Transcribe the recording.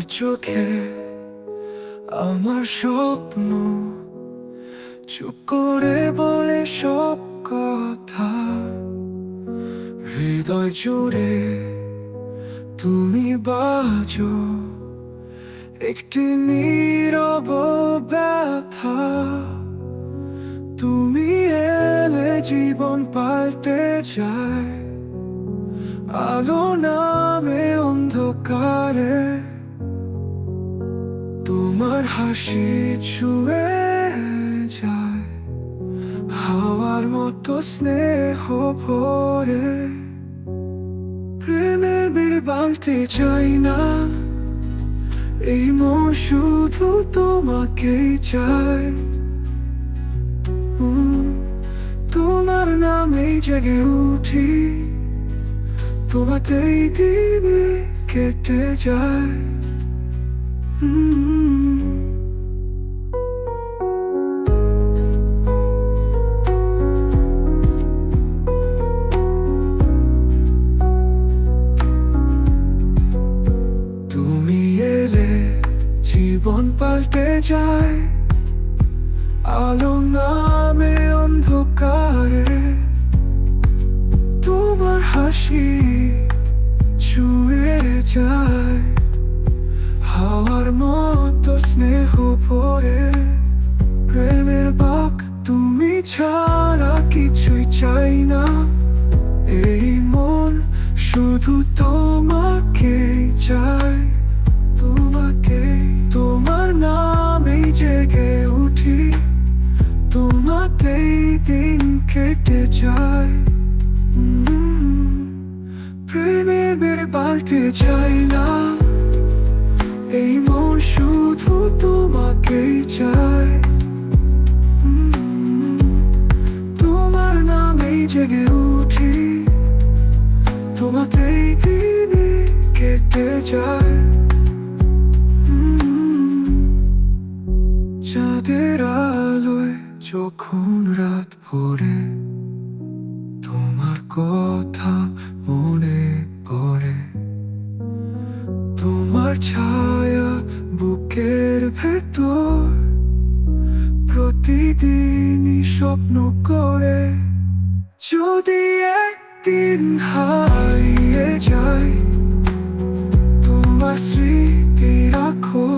চোখে, আমার স্বপ্ন। চুপ করে বলে সব কথা। হৃদয় জুড়ে তুমি বাজো একটি নীরব ব্যথা। তুমি এলে জীবন পাল্টে যায়। আলো নামে অন্ধকারে। তোমার হাসি ছুঁয়ে যায় হাওয়ার মতো স্নেহ ভরে। প্রেমের বীর বাংতে চাই না এই মন শুধু তোমাকেই উম, তোমার নামেই জেগে উঠি তোমাতেই দিনে কেটে যায়। উম, জীবন পাল্টে যায়। আলো নামে অন্ধকারে। তোমার হাসি ছুঁয়ে যায়। হাওয়ার মতো স্নেহ পরে প্রেমের বাক তুমি ছাড়া কিছুই চাই না। এই মন শুধু তোমাকে চায় তোমাতেই দিন কেটে যায়। প্রেমে বের পাল্টে চাই না। এই মন শুধু তোমাকেই চায় তোমার নামেই জেগে উঠি। তোমাতেই দিনে কেটে যায়। চাঁদের যখন রাত ভরে তোমার কথা মনে পড়ে, তোমার ছায়া বুকের ভেতর প্রতিদিনই স্বপ্ন করে, যদি একদিন হারিয়ে যায়, তোমার স্মৃতি রাখো।